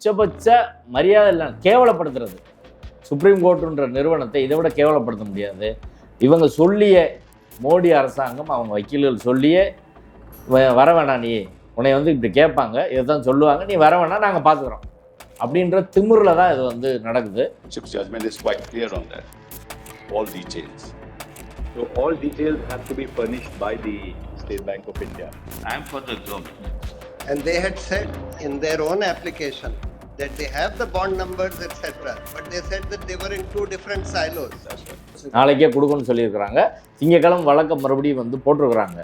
உச்சபட்ச மரியாதை இல்லை கேவலப்படுத்துறது சுப்ரீம் கோர்ட்டுன்ற நிறுவனத்தை இதை விட கேவலப்படுத்த முடியாது இவங்க சொல்லிய மோடி அரசாங்கம் அவங்க வக்கீல்கள் சொல்லியே "வ- வர வேணாம் நீ உன்னை வந்து இப்படி கேட்பாங்க இதை தான் சொல்லுவாங்க நீ வர வேணாம் நாங்கள் பார்த்துக்குறோம் அப்படின்ற திமிரில் தான் இது வந்து நடக்குது. All details. So all details have to be furnished by the State Bank of India. I am for the government. And they had said in their own application that they have the bond numbers, etc. But they said that they were in two different silos. நாளைக்கே கொடுக்கணும்னு சொல்லியிருக்கிறாங்க. திங்கக்கிழமை வழக்கம் மறுபடியும் வந்து போட்டிருக்கிறாங்க.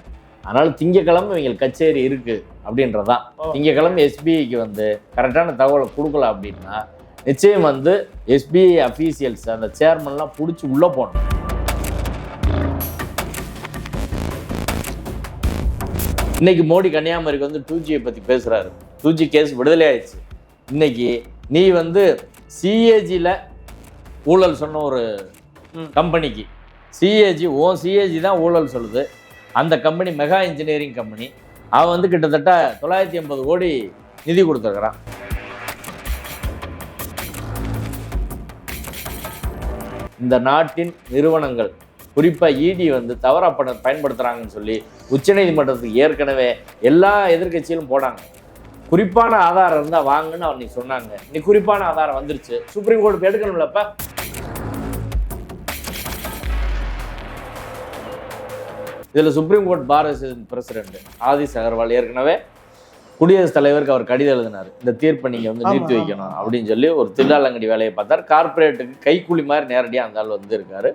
அதனால் திங்கக்கிழமை இவங்களுக்கு கச்சேரி இருக்குது அப்படின்றதான். திங்கக்கிழமை எஸ்பிஐக்கு வந்து கரெக்டான தகவலை கொடுக்கல அப்படின்னா நிச்சயம் வந்து எஸ்பிஐ அஃபீஷியல்ஸ் அந்த சேர்மன்லாம் பிடிச்சி உள்ளே போகணும் இன்னைக்கு மோடி கன்னியாகுமரிக்கு வந்து டூ ஜியை பற்றி பேசுகிறாரு டூ ஜி கேஸ் விடுதலை ஆயிடுச்சு. இன்னைக்கு நீ வந்து சிஏஜியில் ஊழல் சொன்ன ஒரு கம்பெனிக்கு சிஏஜி ஓ சிஏஜி தான் ஊழல் சொல்லுது. அந்த கம்பெனி மெகா இன்ஜினியரிங் கம்பெனி அவன் வந்து கிட்டத்தட்ட தொள்ளாயிரத்தி எண்பது கோடி நிதி கொடுத்துருக்குறான். இந்த நாட்டின் நிறுவனங்கள் குறிப்பாக இடி வந்து தவறா பண பயன்படுத்துகிறாங்கன்னு சொல்லி உச்சநீதிமன்றத்துக்கு ஏற்கனவே எல்லா எதிர்க்கட்சியிலும் போனாங்க குறிப்பான ஆதாரம் இருந்தால் வாங்கன்னு அவன் நீ சொன்னாங்க. நீ குறிப்பான ஆதாரம் வந்துருச்சு. சுப்ரீம் கோர்ட் எடுக்கணும்லப்ப இதில் supreme court bar president Adish Aggarwal ஏற்கனவே குடியரசுத் தலைவருக்கு அவர் கடிதம் எழுதினார். இந்த தீர்ப்பை நீங்கள் வந்து நிறுத்தி வைக்கணும் அப்படின்னு சொல்லி ஒரு தில்லாலங்கடி வேலையை பார்த்தார். கார்ப்பரேட்டுக்கு கைக்கூலி மாதிரி நேரடியாக அந்த ஆள் வந்து இருக்காரு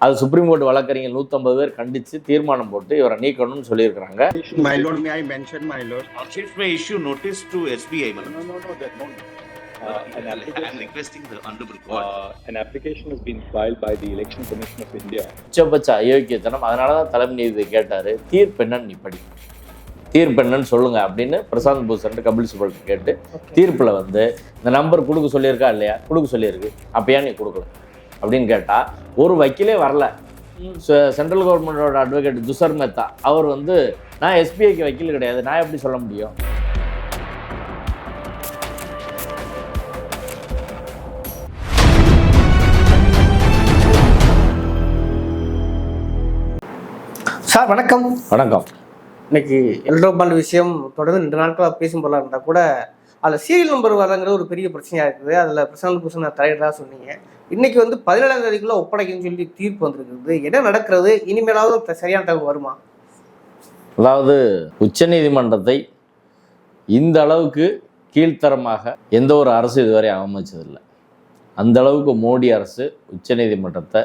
அது சுப்ரீம் கோர்ட் வழக்கறிஞர் நூற்றம்பது பேர் கண்டித்து தீர்மானம் போட்டு இவரை நீக்கணும்னு சொல்லியிருக்கிறாங்க madam. No, no, no, that no. Uh, an, I am application, requesting the honorable court. uh, an application has been filed by the Election Commission of India. உச்சபட்ச அயோக்கியத்தனம் அதனால தான் தலைமை நீதிபதி கேட்டார் தீர்ப்பு என்னன்னு நீ படி தீர்ப்பு என்னன்னு சொல்லுங்க அப்படின்னு பிரசாந்த் பூஷன் கபில் சிபல் கேட்டு தீர்ப்பில் வந்து இந்த நம்பர் கொடுக்க சொல்லியிருக்கா இல்லையா கொடுக்க சொல்லியிருக்கு அப்போ ஏன் நீ கொடுக்கல அப்படின்னு கேட்டால் ஒரு வக்கீலே வரல. சென்ட்ரல் கவர்மெண்டோட அட்வொகேட் துஷர் மேத்தா அவர் வந்து நான் எஸ்பிஐக்கு வக்கீல் கிடையாது நான் எப்படி சொல்ல முடியும்? சார் வணக்கம். வணக்கம். இன்னைக்கு எல்ட்ரோபால் விஷயம் தொடர்ந்து ரெண்டு நாட்களாக பேசும் பொருளாக இருந்தால் கூட அதில் சீரியல் நம்பர் வரங்கிற ஒரு பெரிய பிரச்சனையாக இருக்குது. அதில் பிரசாந்த் பூஷன் தலையிடதாக சொன்னீங்க. இன்னைக்கு வந்து பதினேழாம் தேதிக்குள்ள ஒப்படைக்கணும்னு சொல்லி தீர்ப்பு வந்திருக்குது. என்ன நடக்கிறது? இனிமேலாவது சரியான தகவல் வருமா? அதாவது உச்சநீதிமன்றத்தை இந்த அளவுக்கு கீழ்த்தரமாக எந்த ஒரு அரசு இதுவரை அவமதிச்சதில்லை. அந்த அளவுக்கு மோடி அரசு உச்சநீதிமன்றத்தை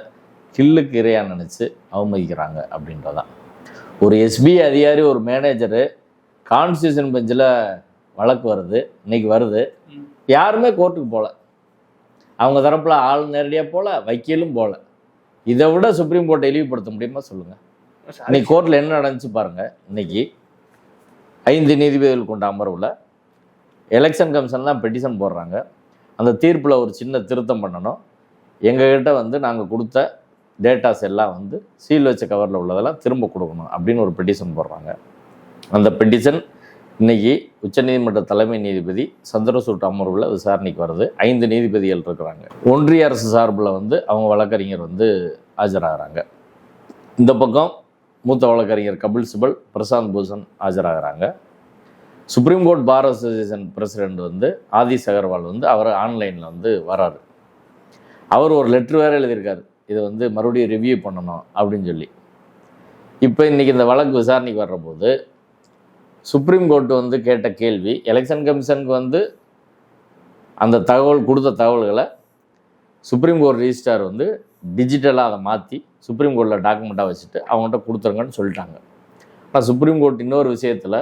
கில்லுக்கு இரையாக நினச்சி அவமதிக்கிறாங்க அப்படின்றதான் ஒரு எஸ்பிஐ அதிகாரி ஒரு மேனேஜரு கான்ஸ்டியூஷன் பெஞ்சில் வழக்கு வருது இன்னைக்கு வருது. யாருமே கோர்ட்டுக்கு போகல அவங்க தரப்பில் ஆள் நேரடியாக போகல வக்கீலும் போகல இதை விட சுப்ரீம் கோர்ட்டை இழிவுபடுத்த முடியுமா சொல்லுங்கள் இன்னைக்கு கோர்ட்டில் என்ன நடந்துச்சு பாருங்க. இன்னைக்கு ஐந்து நீதிபதிகள் கொண்ட அமர்வில் எலெக்ஷன் கமிஷன் தான் பெட்டிஷன் போடுறாங்க. அந்த தீர்ப்பில் ஒரு சின்ன திருத்தம் பண்ணணும். எங்ககிட்ட வந்து நாங்கள் கொடுத்த டேட்டாஸ் எல்லாம் வந்து சீல் வச்ச கவரில் உள்ளதெல்லாம் திரும்ப கொடுக்கணும் அப்படின்னு ஒரு பெட்டிஷன் போடுறாங்க. அந்த பெட்டிஷன் இன்றைக்கி உச்சநீதிமன்ற தலைமை நீதிபதி சந்திரசூட் அமர்வில் விசாரணைக்கு வருது ஐந்து நீதிபதிகள் இருக்கிறாங்க. ஒன்றிய அரசு சார்பில் வந்து அவங்க வழக்கறிஞர் வந்து ஆஜராகிறாங்க. இந்த பக்கம் மூத்த வழக்கறிஞர் Kapil Sibal Prashant Bhushan ஆஜராகிறாங்க. Supreme court bar association president வந்து ஆதி அகர்வால் வந்து அவர் ஆன்லைனில் வந்து வராரு. அவர் ஒரு லெட்ரு வேறு எழுதியிருக்காரு. இதை வந்து மறுபடியும் ரிவ்யூ பண்ணணும் அப்படின்னு சொல்லி. இப்போ இன்றைக்கி இந்த வழக்கு விசாரணைக்கு வர்றபோது சுப்ரீம் கோர்ட் வந்து கேட்ட கேள்வி எலெக்ஷன் கமிஷனுக்கு வந்து அந்த தகவல் கொடுத்த தகவல்களை சுப்ரீம் கோர்ட் ரிஜிஸ்டார் வந்து டிஜிட்டலாக அதை மாற்றி சுப்ரீம் கோர்ட்டில் டாக்குமெண்ட்டாக வச்சுட்டு அவங்கள்ட்ட கொடுத்துருங்கன்னு சொல்லிட்டாங்க. ஆனால் சுப்ரீம் கோர்ட் இன்னொரு விஷயத்தில்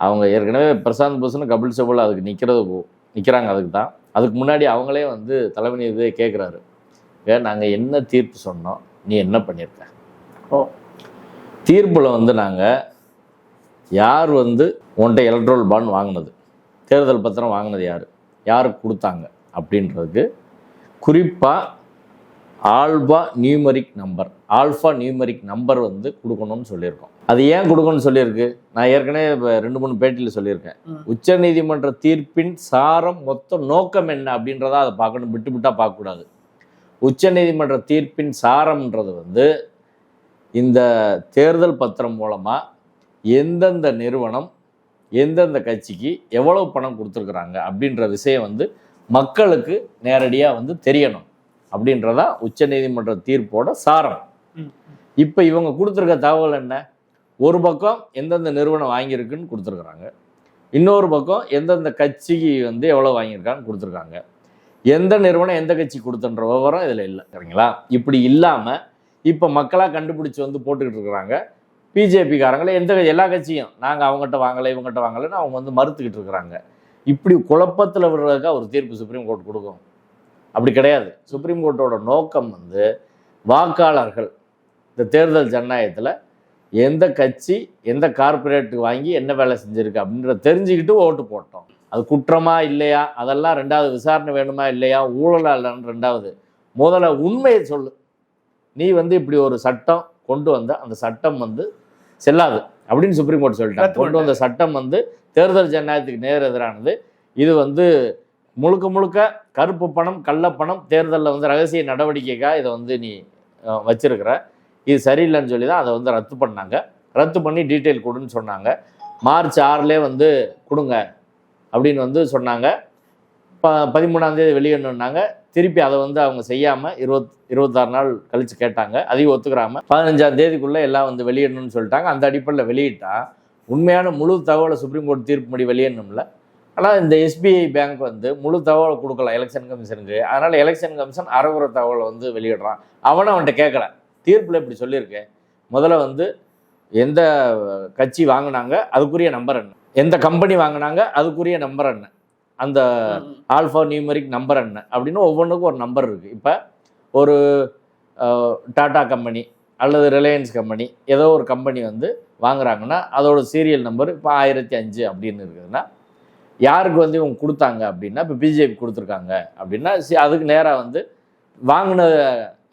அவங்க ஏற்கனவே பிரசாந்த் பூஷன் கபில் சிபல் அதுக்கு நிற்கிறது நிற்கிறாங்க அதுக்கு தான். அதுக்கு முன்னாடி அவங்களே வந்து தலைமை நீதிபதியை கேட்குறாரு ஏன் நாங்கள் என்ன தீர்ப்பு சொன்னோம் நீ என்ன பண்ணியிருக்க? ஓ. தீர்ப்பில் வந்து நாங்கள் யார் வந்து உன்ட்ட எலக்ட்ரோல் பாண்ட் வாங்கினது? தேர்தல் பத்திரம் வாங்கினது யார்? யாருக்கு கொடுத்தாங்க? அப்படின்றதுக்கு குறிப்பாக alpha numeric number alpha numeric number வந்து கொடுக்கணும்னு சொல்லியிருக்கோம். அது ஏன் கொடுக்கணும்னு சொல்லியிருக்கு? நான் ஏற்கனவே இப்ப ரெண்டு மூணு பேட்டியில் சொல்லியிருக்கேன். உச்சநீதிமன்ற தீர்ப்பின் சாரம் மொத்த நோக்கம் என்ன அப்படின்றத அதை பார்க்கணும். விட்டு விட்டா பார்க்கக்கூடாது. உச்சநீதிமன்ற தீர்ப்பின் சாரம்ன்றது வந்து இந்த தேர்தல் பத்திரம் மூலமாக எந்தெந்த நிறுவனம் எந்தெந்த கட்சிக்கு எவ்வளவு பணம் கொடுத்துருக்குறாங்க அப்படின்ற விஷயம் வந்து மக்களுக்கு நேரடியாக வந்து தெரியணும். அப்படின்றதா உச்சநீதிமன்ற தீர்ப்போட சாரம். இப்போ இவங்க கொடுத்துருக்க தகவல் என்ன? ஒரு பக்கம் எந்தெந்த நிறுவனம் வாங்கியிருக்குன்னு கொடுத்துருக்குறாங்க. இன்னொரு பக்கம் எந்தெந்த கட்சிக்கு வந்து எவ்வளோ வாங்கியிருக்கான்னு கொடுத்துருக்காங்க. எந்த நிறுவனம் எந்த கட்சி கொடுத்துன்ற விவரம் இதில் இல்லை. சரிங்களா? இப்படி இல்லாமல் இப்போ மக்களாக கண்டுபிடிச்சி வந்து போட்டுக்கிட்டு இருக்கிறாங்க. பிஜேபிக்காரங்களே எந்த எல்லா கட்சியும். நாங்கள் அவங்ககிட்ட வாங்கலை இவங்ககிட்ட வாங்கலைன்னு அவங்க வந்து மறுத்துக்கிட்டு இருக்கிறாங்க. இப்படி குழப்பத்தில் விடுறதுக்காக ஒரு தீர்ப்பு சுப்ரீம் கோர்ட் கொடுக்கும். அப்படி கிடையாது. சுப்ரீம் கோர்ட்டோட நோக்கம் வந்து வாக்காளர்கள் இந்த தேர்தல் ஜனநாயகத்தில் எந்த கட்சி எந்த கார்ப்பரேட் வாங்கி என்ன வேலை செஞ்சுருக்கு அப்படின்றத தெரிஞ்சுக்கிட்டு ஓட்டு போட்டோம். அது குற்றமா இல்லையா? அதெல்லாம் ரெண்டாவது விசாரணை வேணுமா இல்லையா? ஊழலா இல்லைன்னு ரெண்டாவது. முதல்ல உண்மையை சொல்லு. நீ வந்து இப்படி ஒரு சட்டம் கொண்டு வந்த அந்த சட்டம் வந்து செல்லாது அப்படின்னு சுப்ரீம் கோர்ட் சொல்லிட்டாங்க. கொண்டு வந்த சட்டம் வந்து தேர்தல் ஜனநாயகத்துக்கு நேர் எதிரானது. இது வந்து முழுக்க முழுக்க கருப்பு பணம் கள்ளப்பணம் தேர்தலில் வந்து ரகசிய நடவடிக்கைக்காக இதை வந்து நீ வச்சிருக்கிற. இது சரியில்லைன்னு சொல்லி தான் அதை வந்து ரத்து பண்ணாங்க. ரத்து பண்ணி டீட்டெயில் கொடுன்னு சொன்னாங்க. மார்ச் ஆறுலேயே வந்து கொடுங்க அப்படின்னு வந்து சொன்னாங்க. ப பதிமூணாம் தேதி வெளியிடணுன்னாங்க திருப்பி அதை வந்து அவங்க செய்யாமல் இருபத் இருபத்தாறு நாள் கழித்து கேட்டாங்க. அதையும் ஒத்துக்கிறாம பதினஞ்சாம் தேதிக்குள்ளே எல்லாம் வந்து வெளியிடணும்னு சொல்லிட்டாங்க. அந்த அடிப்படையில் வெளியிட்டா உண்மையான முழு தகவலை சுப்ரீம் கோர்ட் தீர்ப்பு முடி வெளியிடணும்ல. ஆனால் இந்த எஸ்பிஐ பேங்க் வந்து முழு தகவலை கொடுக்கல. எலெக்ஷன் கமிஷனுக்கு அதனால் எலெக்ஷன் கமிஷன் அறகுற தகவலை வந்து வெளியிடுறான். அவனும் அவன்கிட்ட கேட்கல தீர்ப்பில் இப்படி சொல்லியிருக்கேன் முதல்ல வந்து எந்த கட்சி வாங்கினாங்க அதுக்குரிய நம்பர் என்ன? எந்த கம்பெனி வாங்கினாங்க அதுக்குரிய நம்பர் என்ன? அந்த. ஆல்ஃபா நியூமரிக் நம்பர் என்ன? அப்படின்னு ஒவ்வொன்றுக்கும் ஒரு நம்பர் இருக்குது இப்போ ஒரு டாடா கம்பெனி அல்லது ரிலையன்ஸ் கம்பெனி ஏதோ ஒரு கம்பெனி வந்து வாங்குறாங்கன்னா அதோட சீரியல் நம்பர் இப்போ ஆயிரத்தி அஞ்சு அப்படின்னு இருக்குதுன்னா யாருக்கு வந்து இவங்க கொடுத்தாங்க அப்படின்னா இப்போ பிஜேபி கொடுத்துருக்காங்க அப்படின்னா சி- அதுக்கு நேராக வந்து வாங்கின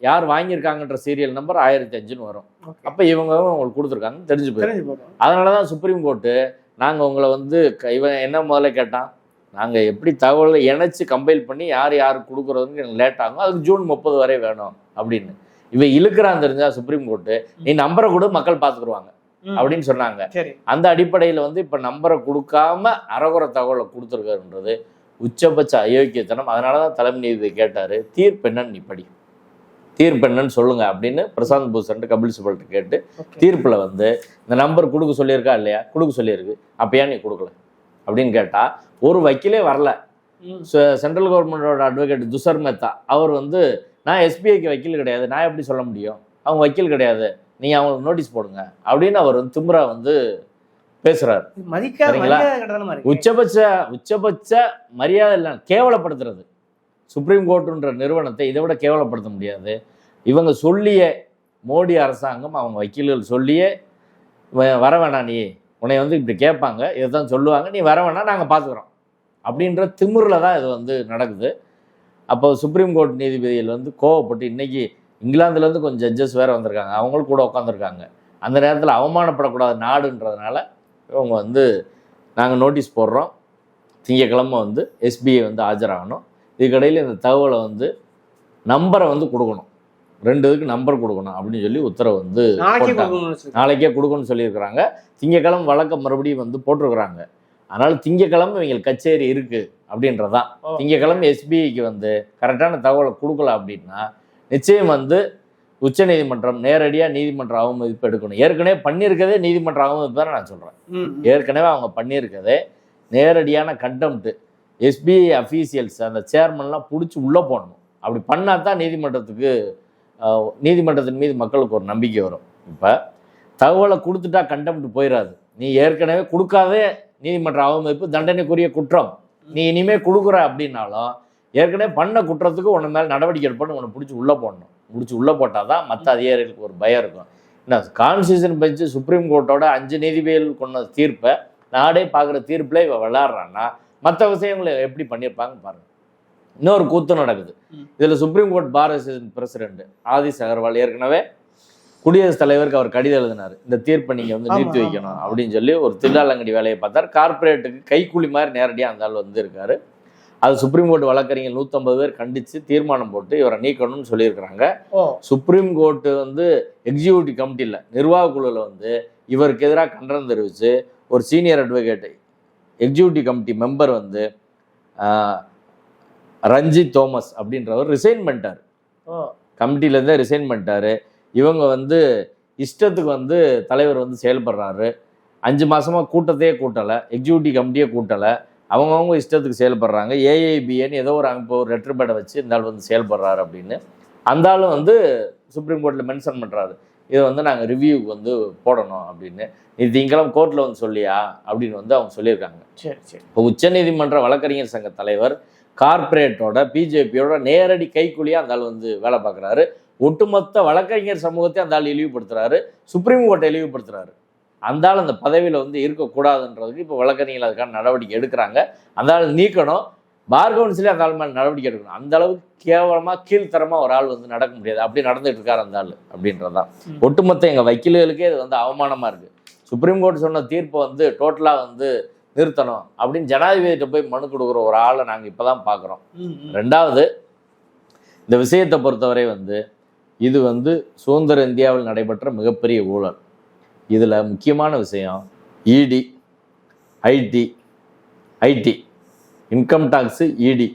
யார் வாங்கியிருக்காங்கன்ற சீரியல் நம்பர் ஆயிரத்தி அஞ்சுன்னு வரும். அப்போ இவங்க உங்களுக்கு கொடுத்துருக்காங்கன்னு தெரிஞ்சு போயிடும். அதனால தான் சுப்ரீம் கோர்ட்டு நாங்கள் உங்களை வந்து இவன் என்ன முதல்ல கேட்டான்? நாங்கள் எப்படி தகவலை இணைச்சு கம்பைல் பண்ணி யார் யாருக்கு கொடுக்குறதுன்னு எனக்கு லேட் ஆகும். அதுக்கு ஜூன் முப்பது வரை வேணும் அப்படின்னு. இவன் இழுக்கிறான் தெரிஞ்சா சுப்ரீம் கோர்ட்டு நீ நம்பரை கூட மக்கள் பார்த்துக்குருவாங்க. அப்படின்னு சொன்னாங்க. அந்த அடிப்படையில் வந்து இப்போ நம்பரை கொடுக்காம அறகுறை தகவலை கொடுத்துருக்காருன்றது உச்சபட்ச அயோக்கியத்தனம். அதனால தான் தலைமை நீதிபதி கேட்டார் தீர்ப்பு என்னன்னு நீ படி. தீர்ப்பு என்னன்னு சொல்லுங்க அப்படின்னு பிரசாந்த் பூஷன் கபில் சிபல்ட்டு கேட்டு தீர்ப்பில் வந்து இந்த நம்பர் கொடுக்க சொல்லியிருக்கா இல்லையா? கொடுக்க சொல்லியிருக்கு. அப்போ ஏன் நீ கொடுக்கல? அப்படின்னு கேட்டால் ஒரு வக்கீலே வரல. சென்ட்ரல் கவர்மெண்டோட அட்வொகேட் துஷர் மேத்தா அவர் வந்து நான் எஸ்பிஐக்கு வக்கீல் கிடையாது. நான் எப்படி சொல்ல முடியும்? அவங்க வக்கீல் கிடையாது. நீங்கள் அவங்களுக்கு நோட்டீஸ் போடுங்க. அப்படின்னு அவர் வந்து திமிரா வந்து பேசுறாரு. சரிங்களா? உச்சபட்ச உச்சபட்ச மரியாதை இல்லை கேவலப்படுத்துறது. சுப்ரீம் கோர்ட்டுன்ற நிறுவனத்தை இதை விட கேவலப்படுத்த முடியாது. இவங்க சொல்லிய மோடி அரசாங்கம் அவங்க வக்கீல்கள் சொல்லியே "வ- வர வேணாம் நீ. உன்னை வந்து இப்படி கேட்பாங்க இதுதான் சொல்லுவாங்க நீ வர வேணா நாங்கள் பார்த்துக்குறோம் அப்படின்ற திமிரில் தான் இது வந்து நடக்குது. அப்போ சுப்ரீம் கோர்ட் நீதிபதிகள் வந்து கோவப்பட்டு இன்னைக்கு இங்கிலாந்துலேருந்து கொஞ்சம் ஜட்ஜஸ் வேறு வந்திருக்காங்க. அவங்களும் கூட உட்காந்துருக்காங்க அந்த நேரத்தில் அவமானப்படக்கூடாது நாடுன்றதுனால இவங்க வந்து நாங்கள் நோட்டீஸ் போடுறோம். திங்கக்கிழமை வந்து எஸ்பிஐ வந்து ஆஜராகணும். இதுக்கடையில் இந்த தகவலை வந்து நம்பரை வந்து கொடுக்கணும். ரெண்டு இதுக்கு நம்பர் கொடுக்கணும் அப்படின்னு சொல்லி உத்தரவு வந்து நாளைக்கே. கொடுக்கணும்னு சொல்லியிருக்கிறாங்க. திங்கக்கிழமை வழக்கம் மறுபடியும் வந்து போட்டிருக்கிறாங்க. அதனால திங்கக்கிழமை இவங்களுக்கு கச்சேரி இருக்கு அப்படின்றதான். திங்கக்கிழமை எஸ்பிஐக்கு வந்து கரெக்டான தகவலை கொடுக்கல அப்படின்னா நிச்சயம் வந்து உச்சநீதிமன்றம் நேரடியாக நீதிமன்ற அவமதிப்பு எடுக்கணும். ஏற்கனவே பண்ணியிருக்கதே நீதிமன்ற அவமதிப்பு தானே நான் சொல்கிறேன். ஏற்கனவே அவங்க பண்ணியிருக்கதே நேரடியான கண்டெம்ட்டு எஸ்பிஐ அஃபீஷியல்ஸ் அந்த சேர்மன்லாம் பிடிச்சி உள்ளே போடணும். அப்படி பண்ணால் தான் நீதிமன்றத்துக்கு நீதிமன்றத்தின் மீது மக்களுக்கு ஒரு நம்பிக்கை வரும். இப்போ தகவலை கொடுத்துட்டா கண்டம்ட்டு போயிடாது நீ ஏற்கனவே கொடுக்காதே நீதிமன்ற அவமதிப்பு தண்டனைக்குரிய குற்றம். நீ இனிமேல் கொடுக்குற அப்படின்னாலும் ஏற்கனவே பண்ண குற்றத்துக்கு உன்ன மேலே நடவடிக்கை எடுப்பணும் உன்னை பிடிச்சி உள்ளே போடணும். பிடிச்சி உள்ளே போட்டால் தான் மற்ற அதிகாரிகளுக்கு ஒரு பயம் இருக்கும். என்ன கான்ஸ்டியூஷன் பெஞ்சு சுப்ரீம் கோர்ட்டோட அஞ்சு நீதிபதிகள் கொண்ட தீர்ப்பை நாடே பார்க்குற தீர்ப்பில் இவன் விளாட்றான்னா மற்ற விஷயங்களை எப்படி பண்ணியிருப்பாங்க பாருங்கள் இன்னொரு கூத்து நடக்குது. இதில் supreme court bar association president Adish Aggarwal ஏற்கனவே குடியரசுத் தலைவருக்கு அவர் கடிதம் எழுதினார். இந்த தீர்ப்பை நீங்கள் வந்து நிறுத்தி வைக்கணும். அப்படின்னு சொல்லி ஒரு தில்லாலங்கடி வேலையை பார்த்தார். கார்ப்பரேட்டுக்கு கைக்கூலி மாதிரி நேரடியாக அந்த ஆள் வந்து இருக்காரு அது சுப்ரீம் கோர்ட் வழக்கறிஞர் நூற்றம்பது பேர் கண்டித்து தீர்மானம் போட்டு இவரை நீக்கணும்னு சொல்லியிருக்கிறாங்க. சுப்ரீம் கோர்ட்டு வந்து எக்ஸிக்யூட்டிவ் கமிட்டியில் நிர்வாக குழுவில் வந்து இவருக்கு எதிராக கண்டனம் தெரிவித்து ஒரு senior advocate executive committee member வந்து ரஞ்சித் தோமஸ் அப்படின்றவர் ரிசைன் பண்ணிட்டார். கமிட்டிலேருந்தே ரிசைன் பண்ணிட்டாரு. இவங்க வந்து இஷ்டத்துக்கு வந்து தலைவர் வந்து செயல்படுறாரு. அஞ்சு மாசமா கூட்டத்தையே கூட்டலை எக்ஸிக்யூட்டிவ் கமிட்டியே கூட்டலை. அவங்கவுங்க இஷ்டத்துக்கு செயல்படுறாங்க. ஏஐபிஏன்னு ஏதோ ஒரு அமைப்பு ஒரு லெட்டர் பேடை வச்சு இந்த ஆள் வந்து செயல்படுறாரு அப்படின்னு. அந்த ஆளும் வந்து சுப்ரீம் கோர்ட்டில் மென்ஷன் பண்ணுறாரு இதை வந்து நாங்கள் ரிவ்யூக்கு வந்து போடணும் அப்படின்னு. நீ திங்கெல்லாம் கோர்ட்டில் வந்து சொல்லியா அப்படின்னு வந்து அவங்க சொல்லியிருக்காங்க. சரி சரி. இப்போ உச்சநீதிமன்ற வழக்கறிஞர் சங்க தலைவர் கார்ப்பரேட்டோட பிஜேபியோட நேரடி கைக்கூலியாக அந்த ஆள் வந்து வேலை பார்க்குறாரு. ஒட்டுமொத்த வழக்கறிஞர் சமூகத்தை அந்த ஆள் இழிவுபடுத்துறாரு. சுப்ரீம் கோர்ட்டை இழிவுபடுத்துறாரு. அந்த ஆள் அந்த பதவியில் வந்து இருக்கக்கூடாதுன்றதுக்கு இப்போ வழக்கறிஞர்கள் அதுக்கான நடவடிக்கை எடுக்கிறாங்க. அந்த ஆள் நீக்கணும். பார் கவுன்சிலே அந்த ஆள் மேலே நடவடிக்கை எடுக்கணும். அந்த அளவுக்கு கேவலமாக கீழ்த்தரமாக ஒரு ஆள் வந்து நடக்க முடியாது. அப்படி நடந்துட்டு இருக்காரு அந்த ஆள் அப்படின்றதான் ஒட்டுமொத்த எங்கள் வக்கீல்களுக்கே இது வந்து அவமானமாக இருக்குது சுப்ரீம் கோர்ட் சொன்ன தீர்ப்பை வந்து டோட்டலாக வந்து நிறுத்தணும் அப்படின்னு ஜனாதிபதிகிட்ட போய் மனு கொடுக்குற ஒரு ஆளை நாங்கள் இப்போ தான் பார்க்குறோம் ரெண்டாவது இந்த விஷயத்தை பொறுத்தவரை வந்து இது வந்து சுதந்திர இந்தியாவில் நடைபெற்ற மிகப்பெரிய ஊழல். இதில் முக்கியமான விஷயம் இடி ஐடி ஐடி இன்கம் டாக்ஸு இடி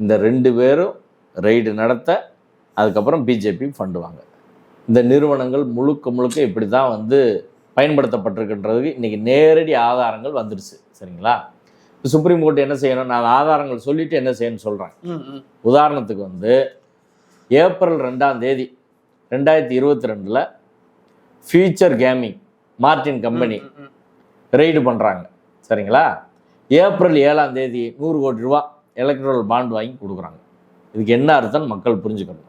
இந்த ரெண்டு பேரும் ரைடு நடத்த அதுக்கப்புறம் பிஜேபி ஃபண்டு வாங்க. இந்த நிறுவனங்கள் முழுக்க முழுக்க இப்படி தான் வந்து பயன்படுத்தப்பட்டிருக்கின்றதுக்கு இன்றைக்கி நேரடி ஆதாரங்கள் வந்துடுச்சு சரிங்களா? இப்ப சுப்ரீம் கோர்ட் என்ன செய்யணும்? நான் ஆதாரங்கள் சொல்லிட்டு என்ன செய்யணும்னு சொல்கிறேன் உதாரணத்துக்கு வந்து ஏப்ரல் ரெண்டாம் தேதி ரெண்டாயிரத்தி இருபத்தி ரெண்டில் future gaming Martin company. Raid பண்ணுறாங்க சரிங்களா? ஏப்ரல் ஏழாம் தேதி நூறு கோடி ரூபா எலக்ட்ரல் பாண்ட் வாங்கி கொடுக்குறாங்க. இதுக்கு என்ன அர்த்தம் மக்கள் புரிஞ்சுக்கணும்.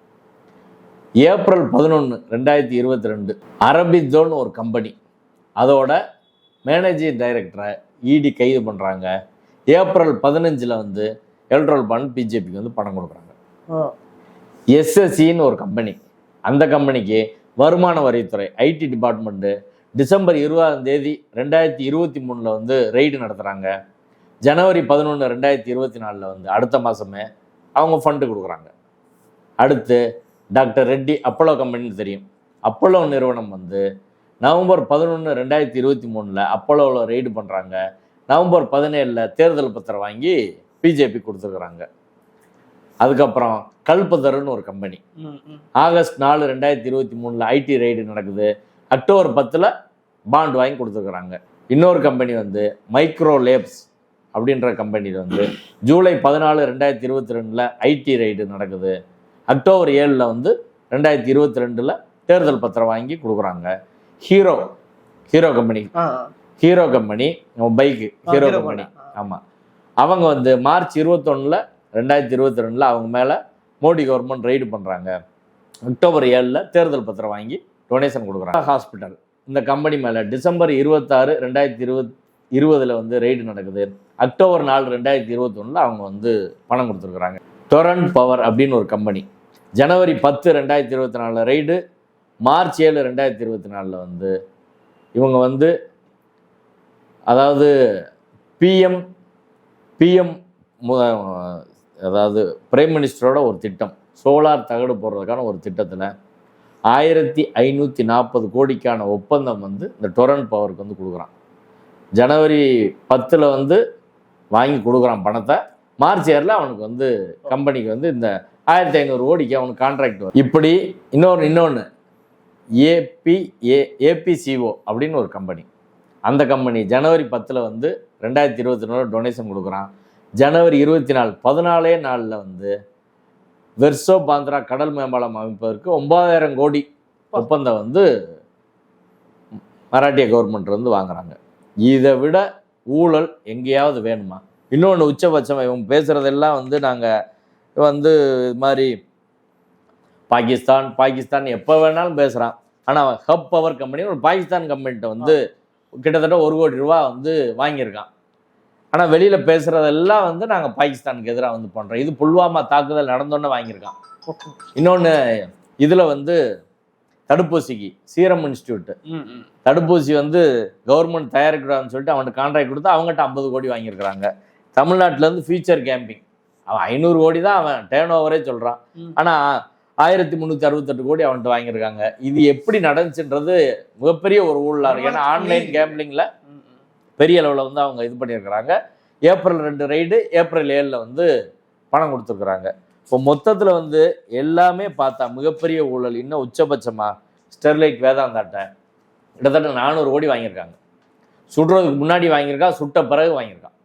ஏப்ரல் பதினொன்று ரெண்டாயிரத்தி இருபத்தி ரெண்டு அரபித்தோன்னு ஒரு கம்பெனி அதோட மேனேஜிங் டைரக்டரை இடி கைது பண்ணுறாங்க ஏப்ரல் பதினஞ்சில் வந்து எலக்ட்ரல் பாண்ட் பிஜேபிக்கு வந்து பணம் கொடுக்குறாங்க. எஸ்எஸ்சின்னு ஒரு கம்பெனி அந்த கம்பெனிக்கு வருமான வரித்துறை ஐடி டிபார்ட்மெண்ட்டு டிசம்பர் இருபதாம் தேதி ரெண்டாயிரத்தி இருபத்தி மூணில் வந்து ரெய்டு நடத்துகிறாங்க ஜனவரி பதினொன்று ரெண்டாயிரத்தி இருபத்தி நாலில் வந்து அடுத்த மாதமே அவங்க ஃபண்டு கொடுக்குறாங்க. அடுத்து டாக்டர் ரெட்டி அப்போலோ கம்பெனின்னு தெரியும். அப்போலோ நிறுவனம் வந்து நவம்பர் பதினொன்று ரெண்டாயிரத்தி இருபத்தி மூணில் அப்போலோவில் ரெய்டு பண்ணுறாங்க நவம்பர் பதினேழில் தேர்தல் பத்திரம் வாங்கி பிஜேபி கொடுத்துருக்குறாங்க. அதுக்கப்புறம் கல்பதர்னு ஒரு கம்பெனி ஆகஸ்ட் நாலு ரெண்டாயிரத்தி இருபத்தி மூணில் ஐடி ரைடு நடக்குது. அக்டோபர் பத்தில் பாண்ட் வாங்கி கொடுத்துருக்குறாங்க. இன்னொரு கம்பெனி வந்து மைக்ரோ லேப்ஸ் அப்படின்ற கம்பெனியில் வந்து ஜூலை பதினாலு ரெண்டாயிரத்தி இருபத்தி ரெண்டில் ஐடி ரைடு நடக்குது. அக்டோபர் ஏழில் வந்து ரெண்டாயிரத்தி இருபத்தி ரெண்டில் தேர்தல் பத்திரம் வாங்கி கொடுக்குறாங்க. Hero Hero company. Hero company bike Hero company. ஆமாம் அவங்க வந்து மார்ச் இருபத்தொன்னில் ரெண்டாயிரத்தி இருபத்தி ரெண்டில் அவங்க மேலே மோடி கவர்மெண்ட் ரைடு பண்ணுறாங்க அக்டோபர் ஏழில் தேர்தல் பத்திரம் வாங்கி டொனேஷன் கொடுக்குறாங்க. ஹாஸ்பிட்டல் இந்த கம்பெனி மேலே டிசம்பர் இருபத்தாறு ரெண்டாயிரத்தி இருபத் இருபதில் வந்து ரைடு நடக்குது. அக்டோபர் நாலு ரெண்டாயிரத்தி இருபத்தொன்னில் அவங்க வந்து பணம் கொடுத்துருக்குறாங்க. டொரண்ட் பவர் அப்படின்னு ஒரு கம்பெனி. ஜனவரி பத்து ரெண்டாயிரத்தி இருபத்தி நாலில் ரைடு மார்ச் ஏழு ரெண்டாயிரத்தி இருபத்தி நாலில் வந்து இவங்க வந்து அதாவது பிஎம் பிஎம் அதாவது பிரைம் மினிஸ்டரோட ஒரு திட்டம் சோலார் தகடு போடுறதுக்கான ஒரு திட்டத்தில் ஆயிரத்தி ஐநூற்றி நாற்பது கோடிக்கான ஒப்பந்தம் வந்து இந்த டொரன் பவருக்கு வந்து கொடுக்குறான். ஜனவரி பத்தில் வந்து வாங்கி கொடுக்குறான் பணத்தை. மார்ச் ஏரில் அவனுக்கு வந்து கம்பெனிக்கு வந்து இந்த ஆயிரத்தி ஐநூறு கோடிக்கு அவனுக்கு கான்ட்ராக்ட் வரும். இப்படி இன்னொன்று இன்னொன்று ஏபி ஏ ஏபிசிஓ அப்படின்னு ஒரு கம்பெனி அந்த கம்பெனி ஜனவரி பத்தில் வந்து ரெண்டாயிரத்தி இருபத்தி நாலு டொனேஷன் கொடுக்குறான். ஜனவரி இருபத்தி நாலு பதினாலே நாளில் வந்து வெர்சோ பாந்திரா கடல் மேம்பாலம் அமைப்பதற்கு ஒன்பதாயிரம் கோடி ஒப்பந்தம் வந்து மராட்டிய கவர்மெண்ட் வந்து வாங்குறாங்க. இதை விட ஊழல் எங்கேயாவது வேணுமா? இன்னொன்று உச்சபட்சம் இவங்க பேசுகிறதெல்லாம் வந்து நாங்கள் வந்து இது மாதிரி பாகிஸ்தான் பாகிஸ்தான் எப்போ வேணாலும் பேசுகிறான் ஆனால் அவன் ஹப் பவர் கம்பெனி ஒரு பாகிஸ்தான் கம்பெனிட்ட வந்து கிட்டத்தட்ட ஒரு கோடி ரூபா வந்து வாங்கியிருக்கான். ஆனால் வெளியில் பேசுகிறதெல்லாம் வந்து நாங்கள் பாகிஸ்தானுக்கு எதிராக வந்து பண்ணுறோம் இது புல்வாமா தாக்குதல் நடந்தோன்னே வாங்கியிருக்கான். இன்னொன்று இதில் வந்து தடுப்பூசிக்கு சீரம் இன்ஸ்டியூட் தடுப்பூசி வந்து கவர்மெண்ட் தயாரிக்கிறான்னு சொல்லிட்டு அவனுக்கு கான்ட்ராக்ட் கொடுத்து அவங்ககிட்ட ஐம்பது கோடி வாங்கியிருக்கிறாங்க. தமிழ்நாட்டுல இருந்து ஃபியூச்சர் கேம்பிங் அவன் ஐநூறு கோடி தான் அவன் டேர்ன் ஓவரே சொல்கிறான். ஆனால் ஆயிரத்தி முந்நூற்றி அறுபத்தெட்டு கோடி அவன்கிட்ட வாங்கியிருக்காங்க. இது எப்படி நடந்துச்சுன்றது மிகப்பெரிய ஒரு ஊழலாக இருக்கு. ஏன்னா ஆன்லைன் கேம்பிளிங்கில் பெரிய அளவில் வந்து அவங்க இது பண்ணியிருக்கிறாங்க. ஏப்ரல் ரெண்டு ரைடு ஏப்ரல் ஏழில் வந்து பணம் கொடுத்துருக்குறாங்க. இப்போ மொத்தத்தில் வந்து எல்லாமே பார்த்தா மிகப்பெரிய ஊழல். இன்னும் உச்சபட்சமாக ஸ்டெர்லைட் வேதாந்தாட்ட கிட்டத்தட்ட நானூறு கோடி வாங்கியிருக்காங்க. சுடுறதுக்கு முன்னாடி வாங்கியிருக்கா சுட்ட பிறகு வாங்கியிருக்கான்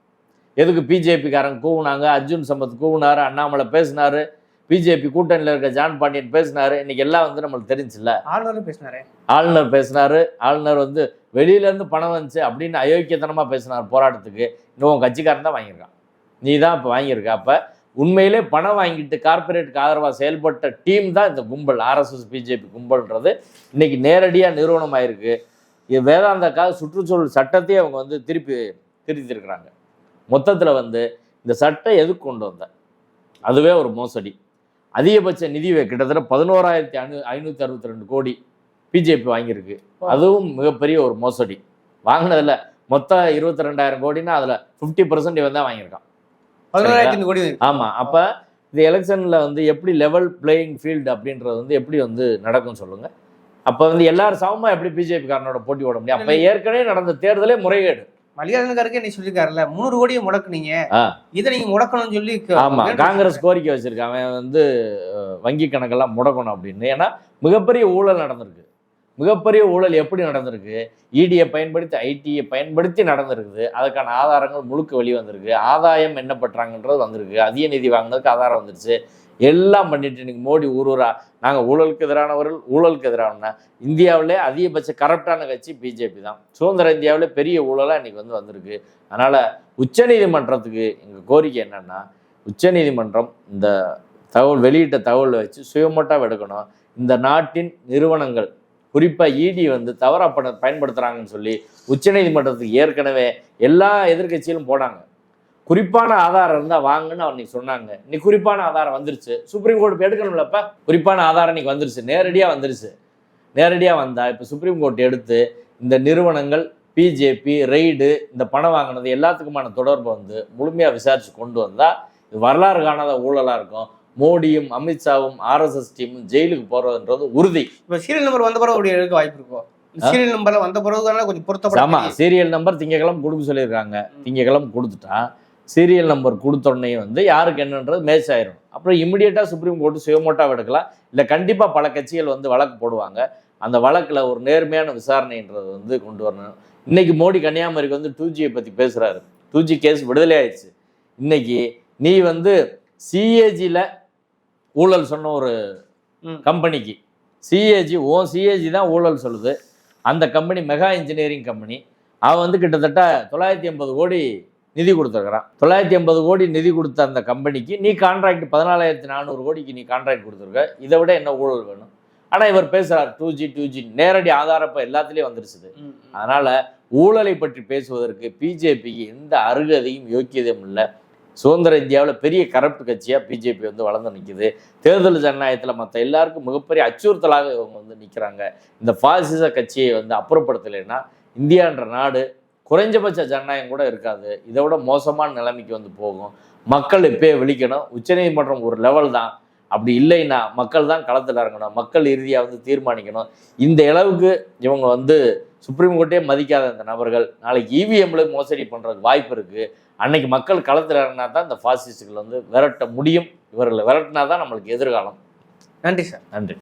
எதுக்கு பிஜேபிக்காரங்க கூவுனாங்க அர்ஜுன் சம்பத் கூவுனாரு அண்ணாமலை பேசினாரு பிஜேபி கூட்டணியில் இருக்க ஜான் பாண்டியன் பேசினாரு. இன்னைக்கு எல்லாம் வந்து நம்மளுக்கு தெரிஞ்சுல்ல ஆளுநரும் பேசினாரே. ஆளுநர் பேசினாரு. ஆளுநர் வந்து வெளியில இருந்து பணம் வந்துச்சு அப்படின்னு அயோக்கியத்தனமா பேசினார் போராட்டத்துக்கு. இன்னும் உன் கட்சிக்காரன் தான் வாங்கியிருக்கான். நீ தான் இப்போ வாங்கியிருக்க. அப்ப உண்மையிலே பணம் வாங்கிட்டு கார்ப்பரேட்டுக்கு ஆதரவாக செயல்பட்ட டீம் தான் இந்த கும்பல். ஆர்எஸ்எஸ் பிஜேபி கும்பல்ன்றது இன்னைக்கு நேரடியாக நிறுவனம் ஆயிருக்கு. வேதாந்தாக்காக சுற்றுச்சூழல் சட்டத்தையே அவங்க வந்து திருப்பி திருத்திருக்கிறாங்க. மொத்தத்தில் வந்து இந்த சட்டம் எதுக்கு கொண்டு வந்த? அதுவே ஒரு மோசடி. அதிகபட்ச நிதி கிட்டத்தட்ட பதினோராயிரத்தி ஐநூ ஐநூற்றி அறுபத்தி ரெண்டு கோடி பிஜேபி வாங்கியிருக்கு. அதுவும் மிகப்பெரிய ஒரு மோசடி. வாங்கினதுல மொத்தம் இருபத்தி ரெண்டாயிரம் கோடினா அதில் ஃபிஃப்டி பர்சன்ட் இவன் தான் வாங்கியிருக்கான். பதினோராயிரத்தி கோடி. ஆமாம் அப்போ இந்த எலெக்ஷனில் வந்து எப்படி லெவல் பிளேயிங் ஃபீல்டு அப்படின்றது வந்து எப்படி வந்து நடக்கும் சொல்லுங்கள் அப்போ வந்து எல்லாரும் சமமாக எப்படி பிஜேபி காரனோட போட்டி போட முடியும்? அப்போ ஏற்கனவே நடந்த தேர்தலே முறைகேடு. மல்லிகார்ஜுன கார்கே நீ சொல்லிருக்காருல்ல முந்நூறு கோடியை முடக்குனீங்க. இதை நீங்க முடக்கணும்னு சொல்லி ஆமா காங்கிரஸ் கோரிக்கை வச்சிருக்கான். அவன் வந்து வங்கி கணக்கெல்லாம் முடக்கணும் அப்படின்னு. ஏன்னா மிகப்பெரிய ஊழல் நடந்திருக்கு. மிகப்பெரிய ஊழல் எப்படி நடந்திருக்கு? இடியை பயன்படுத்தி ஐடியை பயன்படுத்தி நடந்திருக்குது. அதுக்கான ஆதாரங்கள் முழுக்க வெளி வந்திருக்கு ஆதாயம் என்ன பண்றாங்கன்றது வந்திருக்கு. அதிக நிதி வாங்கினதுக்கு ஆதாரம் வந்துருச்சு. எல்லாம் பண்ணிட்டு இன்னைக்கு மோடி ஊர் நாங்கள் ஊழலுக்கு எதிரானவர்கள் ஊழலுக்கு எதிரான இந்தியாவிலே அதிகபட்ச கரப்டான கட்சி பிஜேபி தான். சுதந்திர இந்தியாவிலே பெரிய ஊழலாக இன்னைக்கு வந்து வந்திருக்கு. அதனால் உச்சநீதிமன்றத்துக்கு எங்கள் கோரிக்கை என்னென்னா உச்சநீதிமன்றம் இந்த தகவல் வெளியிட்ட தகவலை வச்சு சுயமோட்டாக எடுக்கணும். இந்த நாட்டின் நிறுவனங்கள் குறிப்பாக இடி வந்து தவறாக பண்ண பயன்படுத்துகிறாங்கன்னு சொல்லி உச்சநீதிமன்றத்துக்கு ஏற்கனவே எல்லா எதிர்க்கட்சியிலும் போனாங்க குறிப்பான ஆதாரம் இருந்தால் வாங்கன்னு அன்னைக்கு சொன்னாங்க. இன்னைக்கு குறிப்பான ஆதாரம் வந்துருச்சு. சுப்ரீம் கோர்ட் இப்ப எடுக்கணும்லப்ப குறிப்பான ஆதாரம் இன்னைக்கு வந்துருச்சு. நேரடியாக வந்துருச்சு. நேரடியாக வந்தா இப்போ சுப்ரீம் கோர்ட் எடுத்து இந்த நிறுவனங்கள் பிஜேபி ரெய்டு இந்த பணம் வாங்கினது எல்லாத்துக்குமான தொடர்பு வந்து முழுமையாக விசாரிச்சு கொண்டு வந்தால் இது வரலாறு காணாத ஊழலாக இருக்கும். மோடியும் அமித்ஷாவும் ஆர்எஸ்எஸ் டீமும் ஜெயிலுக்கு போகிறதுன்றது உறுதி. இப்ப சீரியல் நம்பர் வந்த பிறகு அப்படி எடுக்க வாய்ப்பு இருக்கும். சீரியல் நம்பர்ல வந்த பிறகு கொஞ்சம் பொருத்தப்பட சீரியல் நம்பர் திங்கக்கிழமை கொடுக்க சொல்லியிருக்காங்க. திங்கக்கிழமை கொடுத்துட்டா சீரியல் நம்பர் கொடுத்த உடனே வந்து யாருக்கு என்னன்றது மேட்ச் ஆயிரும். அப்புறம் இமிடியேட்டாக சுப்ரீம் கோர்ட்டு சுயமோட்டாக எடுக்கலாம். இல்லை கண்டிப்பாக பல கட்சிகள் வந்து வழக்கு போடுவாங்க. அந்த வழக்கில் ஒரு நேர்மையான விசாரணைன்றது வந்து கொண்டு வரணும். இன்னைக்கு மோடி கன்னியாகுமரிக்கு வந்து டூ ஜியை பற்றி பேசுகிறாரு டூ ஜி கேஸ் விடுதலை ஆயிடுச்சு. இன்னைக்கு நீ வந்து சிஏஜியில் ஊழல் சொன்ன ஒரு. கம்பெனிக்கு சிஏஜி ஓ சிஏஜி தான் ஊழல் சொல்லுது. அந்த கம்பெனி மெகா இன்ஜினியரிங் கம்பெனி அவன் வந்து கிட்டத்தட்ட தொள்ளாயிரத்தி எண்பது கோடி நிதி கொடுத்துருக்குறான். தொள்ளாயிரத்தி எண்பது கோடி நிதி கொடுத்த அந்த கம்பெனிக்கு நீ கான்ட்ராக்ட் பதினாலாயிரத்தி நானூறு கோடிக்கு நீ கான்ட்ராக்ட் கொடுத்துருக்க. இதை விட என்ன ஊழல் வேணும்? ஆனால் இவர் பேசுகிறார் டூ ஜி டூ ஜி நேரடி ஆதாரப்ப எல்லாத்துலேயும் வந்துருச்சுது. அதனால ஊழலை பற்றி பேசுவதற்கு பிஜேபிக்கு எந்த அருகதையும் யோக்கியதையும் இல்லை. சுதந்திர இந்தியாவில் பெரிய கரப்ட் கட்சியாக பிஜேபி வந்து வளர்ந்து நிற்குது தேர்தல் ஜனநாயகத்தில் மற்ற எல்லாருக்கும் மிகப்பெரிய அச்சுறுத்தலாக இவங்க வந்து நிற்கிறாங்க இந்த பாசிச கட்சியை வந்து அப்புறப்படுத்தலைன்னா இந்தியான்ற நாடு குறைஞ்சபட்ச ஜனநாயகம் கூட இருக்காது. இதை விட மோசமான நிலைமைக்கு வந்து போகும். மக்கள் இப்பயே விழிக்கணும். உச்சநீதிமன்றம் ஒரு லெவல் தான். அப்படி இல்லைன்னா மக்கள் தான் களத்தில் இறங்கணும். மக்கள் இறுதியாக வந்து தீர்மானிக்கணும். இந்த அளவுக்கு இவங்க வந்து சுப்ரீம் கோர்ட்டே மதிக்காத இந்த நபர்கள். நாளைக்கு இவிஎம்ல மோசடி பண்ணுறதுக்கு வாய்ப்பு இருக்குது அன்னைக்கு மக்கள் களத்தில் இறங்கினா தான் இந்த ஃபாசிஸ்டுகள் வந்து விரட்ட முடியும். இவர்களை விரட்டினா தான் நம்மளுக்கு எதிர்காலம். நன்றி சார். நன்றி.